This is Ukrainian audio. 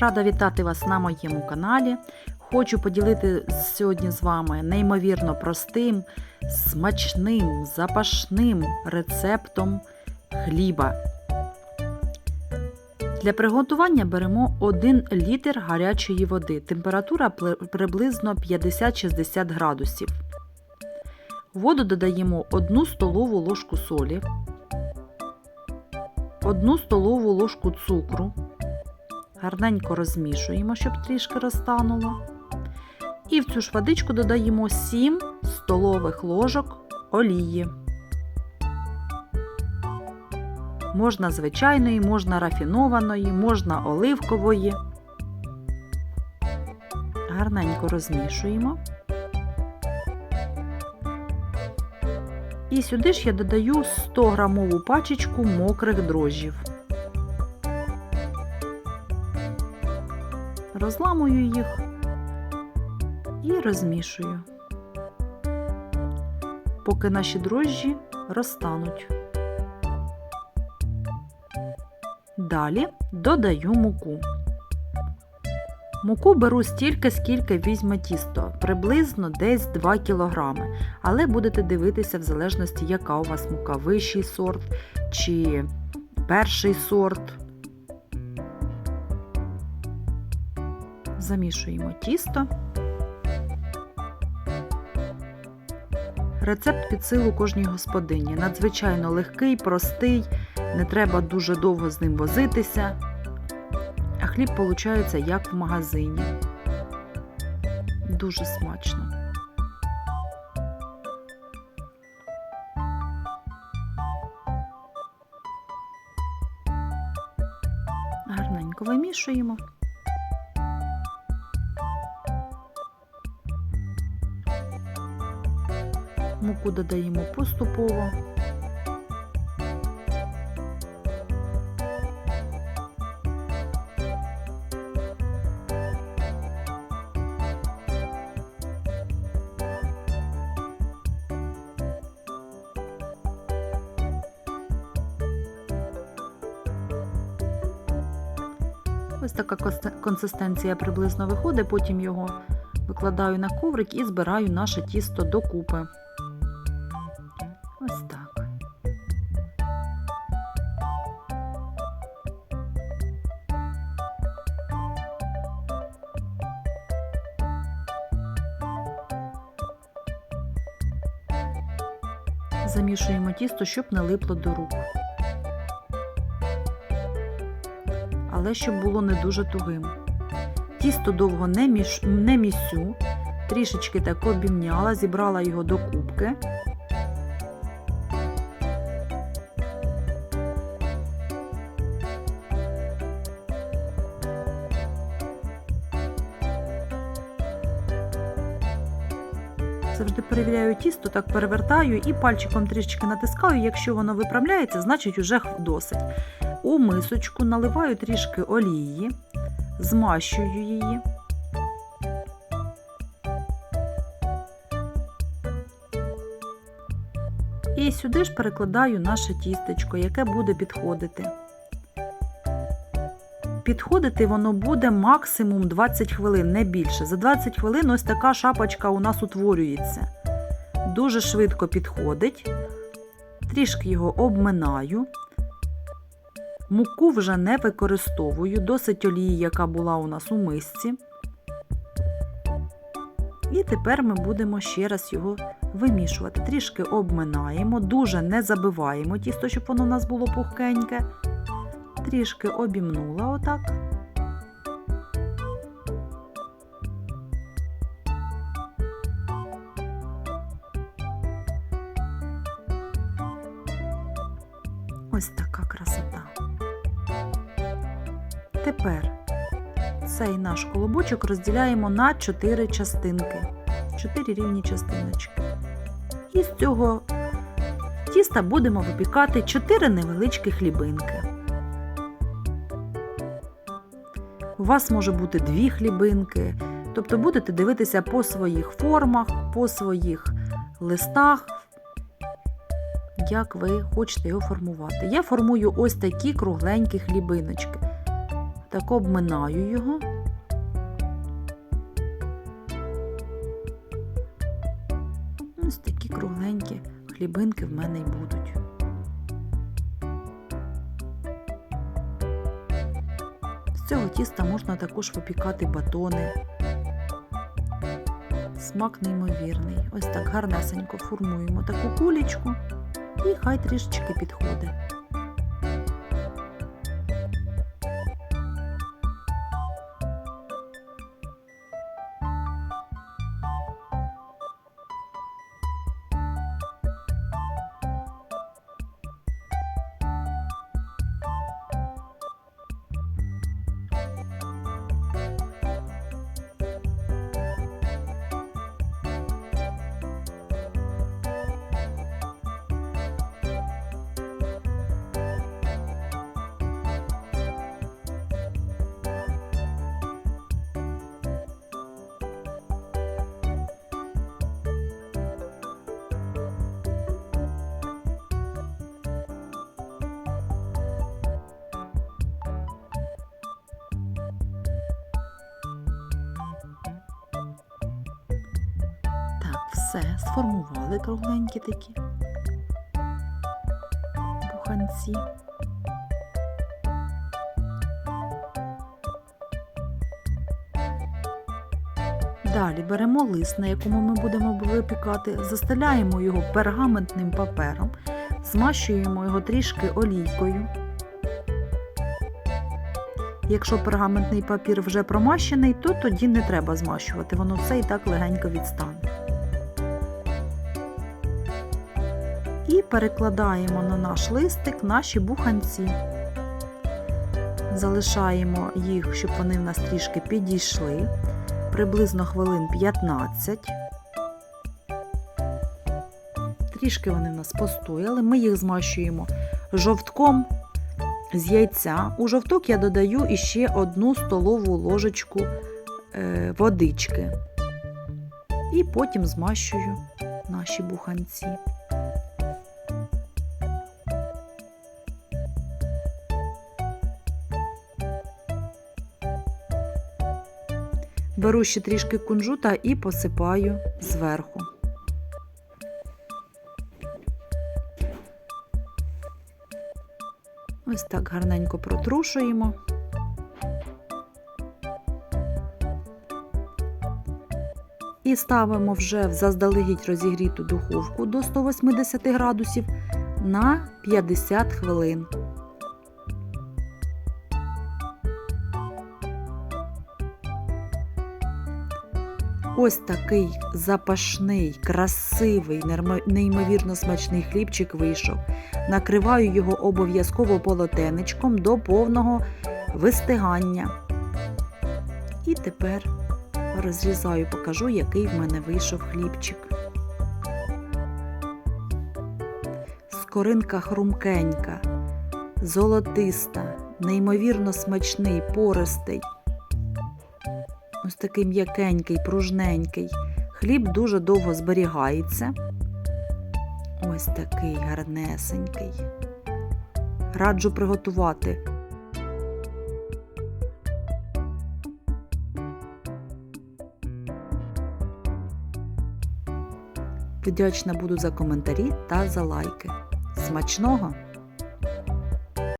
Рада вітати вас на моєму каналі. Хочу поділити сьогодні з вами неймовірно простим, смачним, запашним рецептом хліба. Для приготування беремо 1 літр гарячої води. Температура приблизно 50-60 градусів. В воду додаємо 1 столову ложку солі, 1 столову ложку цукру. Гарненько розмішуємо, щоб трішки розтануло. І в цю ж водичку додаємо 7 столових ложок олії. Можна звичайної, можна рафінованої, можна оливкової. Гарненько розмішуємо. І сюди ж я додаю 100 грамову пачечку мокрих дрожжів. Розламую їх і розмішую, поки наші дрожжі розтануть. Далі додаю муку. Муку беру стільки, скільки візьме тісто, приблизно десь 2 кг. Але будете дивитися в залежності, яка у вас мука, вищий сорт чи перший сорт. Замішуємо тісто. Рецепт під силу кожній господині. Надзвичайно легкий, простий, не треба дуже довго з ним возитися. А хліб виходить як в магазині. Дуже смачно. Гарненько вимішуємо. Муку додаємо поступово. Ось така консистенція приблизно виходить, потім його викладаю на коврик і збираю наше тісто докупи. Ось так. Замішуємо тісто, щоб не липло до рук. Але щоб було не дуже тугим. Тісто довго не, міш... не місю, трішечки так обімняла, зібрала його до кубки. Перевіряю тісто, так перевертаю і пальчиком трішечки натискаю. Якщо воно виправляється, значить уже досить. У мисочку наливаю трішки олії, змащую її. І сюди ж перекладаю наше тістечко, яке буде підходити. Підходити воно буде максимум 20 хвилин, не більше. За 20 хвилин ось така шапочка у нас утворюється. Дуже швидко підходить. Трішки його обминаю. Муку вже не використовую, досить олії, яка була у нас у мисці. І тепер ми будемо ще раз його вимішувати. Трішки обминаємо, дуже не забиваємо тісто, щоб воно у нас було пухкеньке. Трішки обімнула отак. Ось така красота. Тепер цей наш колобочок розділяємо на 4 частинки. 4 рівні частиночки. І з цього тіста будемо випікати 4 невеличкі хлібинки. У вас може бути дві хлібинки, тобто будете дивитися по своїх формах, по своїх листах, як ви хочете його формувати. Я формую ось такі кругленькі хлібиночки. так обминаю його. Ось такі кругленькі хлібинки в мене й будуть. Цього тіста можна також випікати батони. Смак неймовірний. Ось так гарнесенько формуємо таку кулічку і хай трішечки підходить. Все, сформували кругленькі такі буханці. Далі беремо лист, на якому ми будемо випікати, застеляємо його пергаментним папером, змащуємо його трішки олійкою. Якщо пергаментний папір вже промащений, то тоді не треба змащувати, воно все і так легенько відстане. Перекладаємо на наш листик наші буханці. Залишаємо їх, щоб вони в нас трішки підійшли, приблизно хвилин 15. Трішки вони в нас постояли. Ми їх змащуємо жовтком з яйця. У жовток я додаю іще одну столову ложечку е, водички. І потім змащую наші буханці. Беру ще трішки кунжута і посипаю зверху. Ось так гарненько протрушуємо. І ставимо вже в заздалегідь розігріту духовку до 180 градусів на 50 хвилин. Ось такий запашний, красивий, неймовірно смачний хлібчик вийшов. Накриваю його обов'язково полотенечком до повного вистигання. І тепер розрізаю, покажу, який в мене вийшов хлібчик. Скоринка хрумкенька, золотиста, неймовірно смачний, пористий. Ось такий м'якенький, пружненький. Хліб дуже довго зберігається. Ось такий гарнесенький. Раджу приготувати. Вдячна буду за коментарі та за лайки. Смачного!